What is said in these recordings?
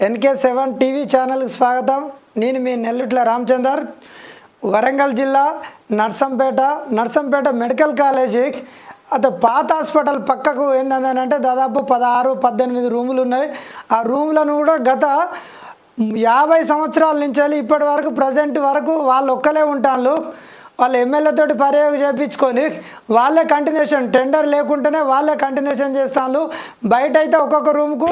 NK seven TV ఛానల్కి స్వాగతం. నేను మీ నెల్లుట్ల రామచందర్. వరంగల్ జిల్లా నర్సంపేట నర్సంపేట మెడికల్ కాలేజీ. అత పాత హాస్పిటల్ పక్కకు ఏంటంటే దాదాపు పదహారు పద్దెనిమిది రూములు ఉన్నాయి. ఆ రూములను కూడా గత యాభై సంవత్సరాల నుంచి వెళ్ళి ఇప్పటి వరకు ప్రజెంట్ వరకు వాళ్ళు ఒక్కలే ఉంటాను వాళ్ళు ఎమ్మెల్యేతోటి పర్యాగ చేయించుకొని వాళ్ళే కంటిన్యూషన్ టెండర్ లేకుంటేనే వాళ్ళే కంటిన్యూషన్ చేస్తాను బయట అయితే ఒక్కొక్క రూమ్కు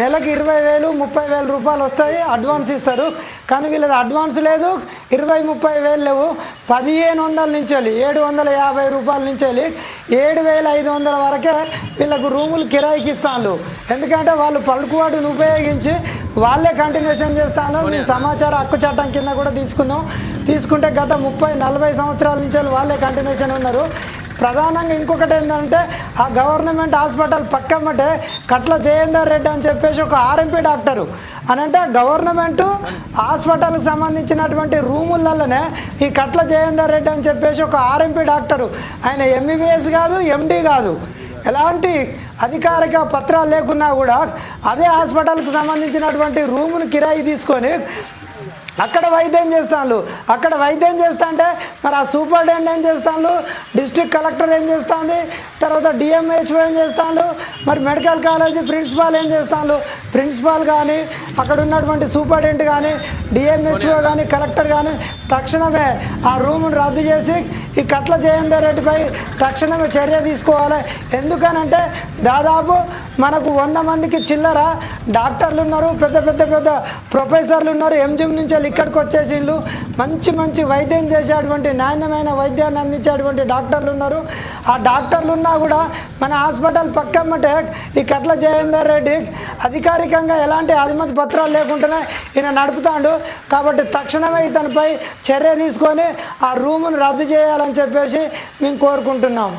నెలకు ఇరవై వేలు ముప్పై వేల రూపాయలు వస్తాయి అడ్వాన్స్ ఇస్తారు. కానీ వీళ్ళది అడ్వాన్స్ లేదు ఇరవై ముప్పై వేలు లేవు. పదిహేను వందల నుంచి వెళ్ళి ఏడు వందల యాభై రూపాయల నుంచి వెళ్ళి ఏడు వేల ఐదు వందల వరకే వీళ్ళకు రూములు కిరాయికి ఇస్తాను ఎందుకంటే వాళ్ళు పలుకువాడును ఉపయోగించి వాళ్ళే కంటిన్యూషన్ చేస్తాను. మేము సమాచార హక్కు చట్టం కింద కూడా తీసుకున్నాం. తీసుకుంటే గత ముప్పై నలభై సంవత్సరాల నుంచి వాళ్ళే కంటిన్యూషన్ ఉన్నారు. ప్రధానంగా ఇంకొకటి ఏంటంటే ఆ గవర్నమెంట్ హాస్పిటల్ పక్కమ్మటే కట్ల జయేందర్ రెడ్డి అని చెప్పేసి ఒక ఆర్ఎంపీ డాక్టరు. అని అంటే గవర్నమెంట్ హాస్పిటల్కి సంబంధించినటువంటి రూములలోనే ఈ కట్ల జయేందర్ రెడ్డి అని చెప్పేసి ఒక ఆర్ఎంపీ డాక్టరు. ఆయన ఎంబీబీఎస్ కాదు ఎండి కాదు. ఎలాంటి అధికారిక పత్రాలు లేకున్నా కూడా అదే హాస్పిటల్కి సంబంధించినటువంటి రూమును కిరాయి తీసుకొని అక్కడ వైద్యం చేస్తాను అక్కడ వైద్యం చేస్తా అంటే మరి ఆ సూపరింటెండెంట్ ఏం చేస్తాను డిస్ట్రిక్ట్ కలెక్టర్ ఏం చేస్తుంది? తర్వాత డిఎంహెచ్ఓ ఏం చేస్తాను మరి మెడికల్ కాలేజీ ప్రిన్సిపాల్ ఏం చేస్తాను ప్రిన్సిపాల్ కానీ అక్కడ ఉన్నటువంటి సూపరింటెండెంట్ కానీ డిఎంహెచ్ఓ కానీ కలెక్టర్ కానీ తక్షణమే ఆ రూమును రద్దు చేసి ఈ కట్ల జయేందర్ రెడ్డిపై తక్షణమే చర్య తీసుకోవాలి. ఎందుకనంటే దాదాపు మనకు వంద మందికి చిల్లర డాక్టర్లు ఉన్నారు పెద్ద పెద్ద పెద్ద ప్రొఫెసర్లు ఉన్నారు ఎంజిఎం నుంచి వాళ్ళు ఇక్కడికి వచ్చేసిండ్రు మంచి మంచి వైద్యం చేసేటువంటి నాణ్యమైన వైద్యాన్ని అందించేటువంటి డాక్టర్లు ఉన్నారు. ఆ డాక్టర్లు ఉన్నా కూడా మన హాస్పిటల్ పక్కమ్మటే ఈ కట్ల జయేందర్ రెడ్డి అధికారికంగా ఎలాంటి అనుమతి పత్రాలు లేకుండానే ఈయన నడుపుతాడు. కాబట్టి తక్షణమే ఇతనిపై చర్య తీసుకొని ఆ రూమును రద్దు చేయాలని చెప్పేసి మేము కోరుకుంటున్నాం.